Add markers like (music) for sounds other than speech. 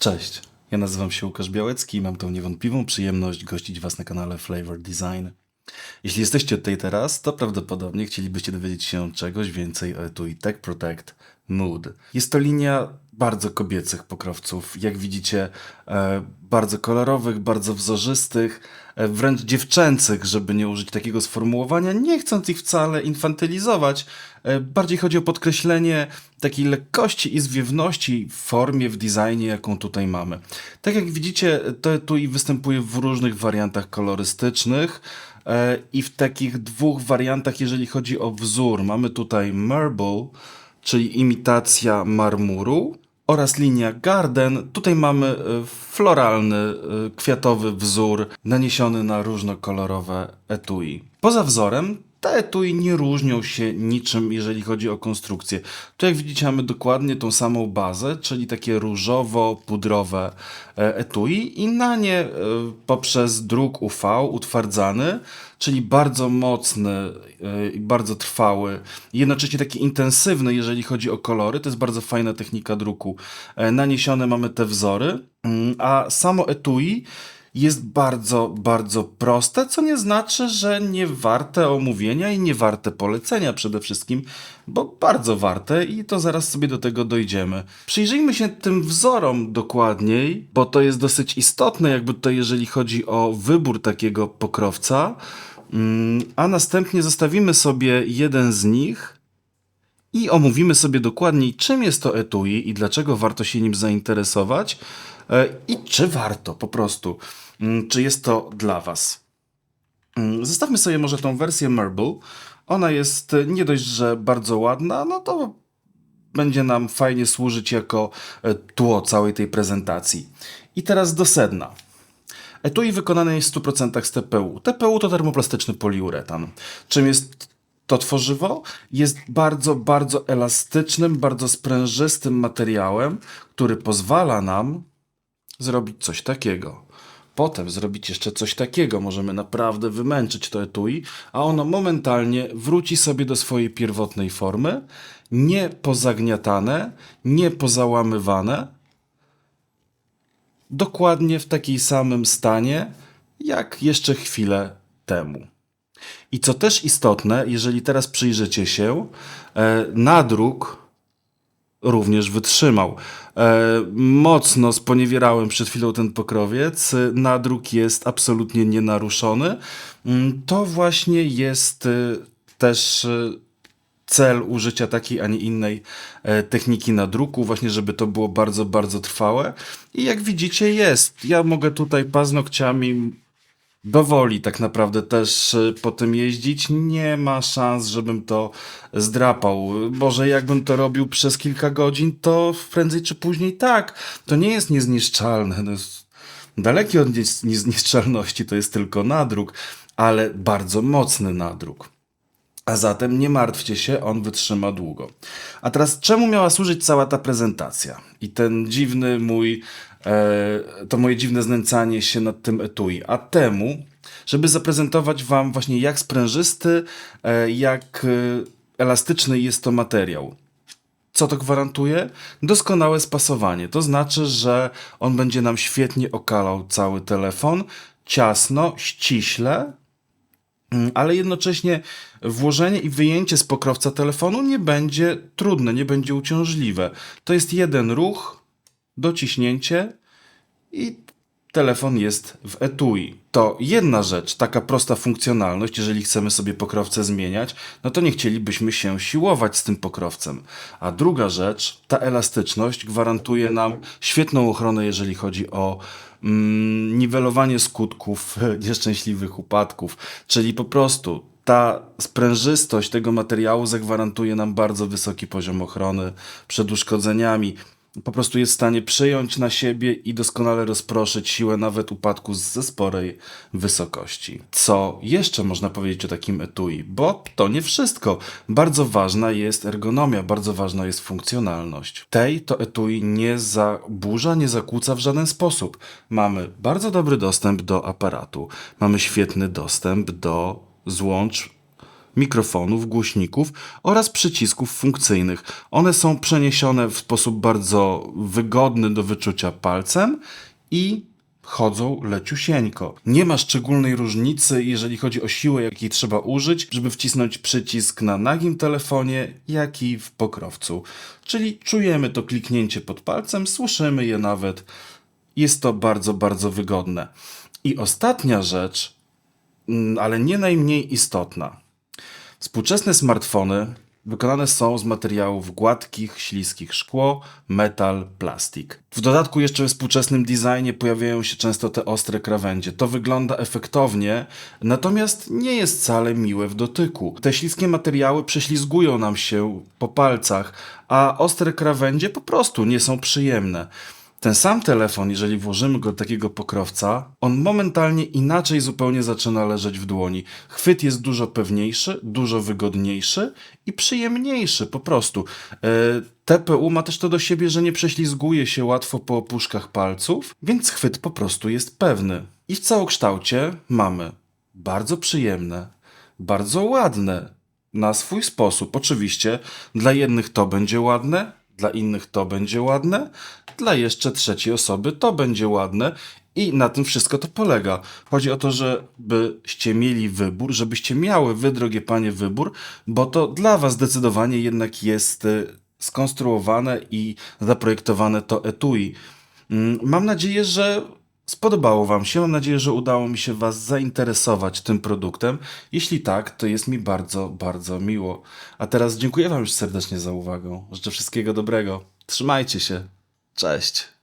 Cześć, ja nazywam się Łukasz Białecki i mam tą niewątpliwą przyjemność gościć Was na kanale Flavor Design. Jeśli jesteście tutaj teraz, to prawdopodobnie chcielibyście dowiedzieć się czegoś więcej o etui Tech Protect Mood. Jest to linia bardzo kobiecych pokrowców, jak widzicie, e, bardzo kolorowych, bardzo wzorzystych, e, wręcz dziewczęcych, żeby nie użyć takiego sformułowania, nie chcąc ich wcale infantylizować. E, bardziej chodzi o podkreślenie takiej lekkości i zwiewności w formie, w designie, jaką tutaj mamy. Tak jak widzicie, to etui występuje w różnych wariantach kolorystycznych i w takich dwóch wariantach, jeżeli chodzi o wzór. Mamy tutaj marble, czyli imitacja marmuru oraz linia Garden. Tutaj mamy e, floralny, e, kwiatowy wzór naniesiony na różnokolorowe etui. Poza wzorem te etui nie różnią się niczym, jeżeli chodzi o konstrukcję. Tu jak widzicie mamy dokładnie tą samą bazę, czyli takie różowo-pudrowe e, etui i na nie e, poprzez druk UV utwardzany, czyli bardzo mocny e, i bardzo trwały, jednocześnie taki intensywny, jeżeli chodzi o kolory. To jest bardzo fajna technika druku. Naniesione mamy te wzory, mm, a samo etui jest bardzo, bardzo proste, co nie znaczy, że nie warte omówienia i nie warte polecenia przede wszystkim, bo bardzo warte i to zaraz sobie do tego dojdziemy. Przyjrzyjmy się tym wzorom dokładniej, bo to jest dosyć istotne, jakby tutaj, jeżeli chodzi o wybór takiego pokrowca, Mm, a następnie zostawimy sobie jeden z nich i omówimy sobie dokładniej, czym jest to etui i dlaczego warto się nim zainteresować e, i czy warto po prostu, mm, czy jest to dla Was. Mm, Zostawmy sobie może tą wersję Marble. Ona jest e, nie dość, że bardzo ładna, no to będzie nam fajnie służyć jako e, tło całej tej prezentacji. I teraz do sedna. Etui wykonane jest w 100% z TPU. TPU to termoplastyczny poliuretan. Czym jest to tworzywo? Jest bardzo, bardzo elastycznym, bardzo sprężystym materiałem, który pozwala nam zrobić coś takiego. Potem zrobić jeszcze coś takiego. Możemy naprawdę wymęczyć to etui, a ono momentalnie wróci sobie do swojej pierwotnej formy, nie pozagniatane, nie pozałamywane, dokładnie w takim samym stanie, jak jeszcze chwilę temu. I co też istotne, jeżeli teraz przyjrzycie się, e, nadruk również wytrzymał. E, mocno sponiewierałem przed chwilą ten pokrowiec. Nadruk jest absolutnie nienaruszony. Mm, To właśnie jest e, też cel użycia takiej, a nie innej techniki nadruku, właśnie żeby to było bardzo, bardzo trwałe. I jak widzicie jest. Ja mogę tutaj paznokciami dowoli tak naprawdę też e, po tym jeździć. Nie ma szans, żebym to zdrapał. Boże, jakbym to robił przez kilka godzin, to prędzej czy później tak. To nie jest niezniszczalne. Jest daleki od niez- niezniszczalności, to jest tylko nadruk, ale bardzo mocny nadruk. A zatem nie martwcie się, on wytrzyma długo. A teraz czemu miała służyć cała ta prezentacja? I ten dziwny mój, to moje dziwne znęcanie się nad tym etui. A temu, żeby zaprezentować wam właśnie jak sprężysty, e, jak e, elastyczny jest to materiał. Co to gwarantuje? Doskonałe spasowanie. To znaczy, że on będzie nam świetnie okalał cały telefon, ciasno, ściśle, Mm, ale jednocześnie włożenie i wyjęcie z pokrowca telefonu nie będzie trudne, nie będzie uciążliwe. To jest jeden ruch, dociśnięcie i telefon jest w etui. To jedna rzecz, taka prosta funkcjonalność, jeżeli chcemy sobie pokrowce zmieniać, no to nie chcielibyśmy się siłować z tym pokrowcem. A druga rzecz, ta elastyczność gwarantuje nam świetną ochronę, jeżeli chodzi o mm, niwelowanie skutków (laughs) nieszczęśliwych upadków, czyli po prostu ta sprężystość tego materiału zagwarantuje nam bardzo wysoki poziom ochrony przed uszkodzeniami. Po prostu jest w stanie przyjąć na siebie i doskonale rozproszyć siłę nawet upadku ze sporej wysokości. Co jeszcze można powiedzieć o takim etui? Bo to nie wszystko. Bardzo ważna jest ergonomia, bardzo ważna jest funkcjonalność. Tej to etui nie zaburza, nie zakłóca w żaden sposób. Mamy bardzo dobry dostęp do aparatu, mamy świetny dostęp do złącz mikrofonów, głośników oraz przycisków funkcyjnych. One są przeniesione w sposób bardzo wygodny do wyczucia palcem i chodzą leciusieńko. Nie ma szczególnej różnicy, jeżeli chodzi o siłę, jakiej trzeba użyć, żeby wcisnąć przycisk na nagim telefonie, jak i w pokrowcu. Czyli czujemy to kliknięcie pod palcem, słyszymy je nawet. Jest to bardzo, bardzo wygodne. I ostatnia rzecz, mm, ale nie najmniej istotna. Współczesne smartfony wykonane są z materiałów gładkich, śliskich szkło, metal, plastik. W dodatku jeszcze we współczesnym designie pojawiają się często te ostre krawędzie. To wygląda efektownie, natomiast nie jest wcale miłe w dotyku. Te śliskie materiały prześlizgują nam się po palcach, a ostre krawędzie po prostu nie są przyjemne. Ten sam telefon, jeżeli włożymy go do takiego pokrowca, on momentalnie inaczej zupełnie zaczyna leżeć w dłoni. Chwyt jest dużo pewniejszy, dużo wygodniejszy i przyjemniejszy po prostu. E, TPU ma też to do siebie, że nie prześlizguje się łatwo po opuszkach palców, więc chwyt po prostu jest pewny. I w całokształcie mamy bardzo przyjemne, bardzo ładne, na swój sposób. Oczywiście dla jednych to będzie ładne, dla innych to będzie ładne, dla jeszcze trzeciej osoby to będzie ładne i na tym wszystko to polega. Chodzi o to, żebyście mieli wybór, żebyście miały wy, drogie panie, wybór, bo to dla was zdecydowanie jednak jest y, skonstruowane i zaprojektowane to etui. Mm, Mam nadzieję, że spodobało Wam się. Mam nadzieję, że udało mi się Was zainteresować tym produktem. Jeśli tak, to jest mi bardzo, bardzo miło. A teraz dziękuję Wam już serdecznie za uwagę. Życzę wszystkiego dobrego. Trzymajcie się. Cześć.